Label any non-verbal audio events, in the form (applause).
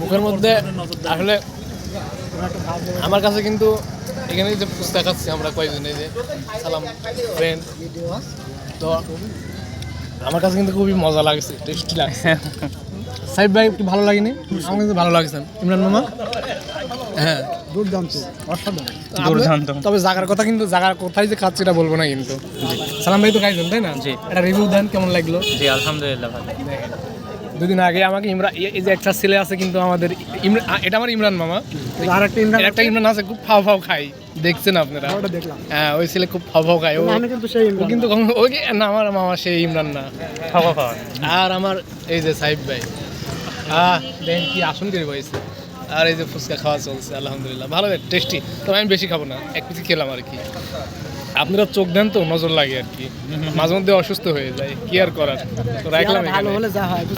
মুখের মধ্যে আসলে আমার কাছে কিন্তু এখানে যে পুস্তক খাচ্ছি আমরা কয়েকজনে যে সালাম ফ্রেন্ড তো আমার কাছে কিন্তু খুবই মজা লাগছে টেস্টি লাগছে। সাহেব ভাই একটু ভালো লাগেনি? আমার কিন্তু ভালো লাগছে ইমরান মামা? হ্যাঁ। দুর্দান্ত অসাধারণ। দুর্দান্ত। তবে জাগার কথা কিন্তু জাগার কোথায় যে খাচ্ছি এটা বলব না কিন্তু। সালাম ভাই তো খাইছেন তাই না? জি। এটা রিভিউ দেন কেমন লাগল? জি আলহামদুলিল্লাহ ভালো। দুদিন আগে আমাকে ইমরান এই- যে একটা ছেলে আছে কিন্তু আমাদের এটা আমার ইমরান মামা। আর একটা ইমরান একটা ইমরান আছে খুব ফাও ফাও খাই দেখছেন আপনারা? হ্যাঁ ওই ছেলে খুব ফাও ফাও খায়। ও কিন্তু ইমরান ওই না আমার মামা সেই ইমরান না। আর আমার এই যে সাহেব ভাই। আহ দেখেন কি আসন করে বসেছে আর এই যে ফুচকা খাওয়া চলছে আলহামদুলিল্লাহ। ভালো টেস্টি তো আমি বেশি খাব না এক পিসি খেলাম আর কি। আপনারা চোখ দেন তো নজর লাগে আর কি। মাঝে মধ্যে অসুস্থ হয়ে যায় কি আর করার? তো রাখলাম ভালো হলে যা হয়? (laughs)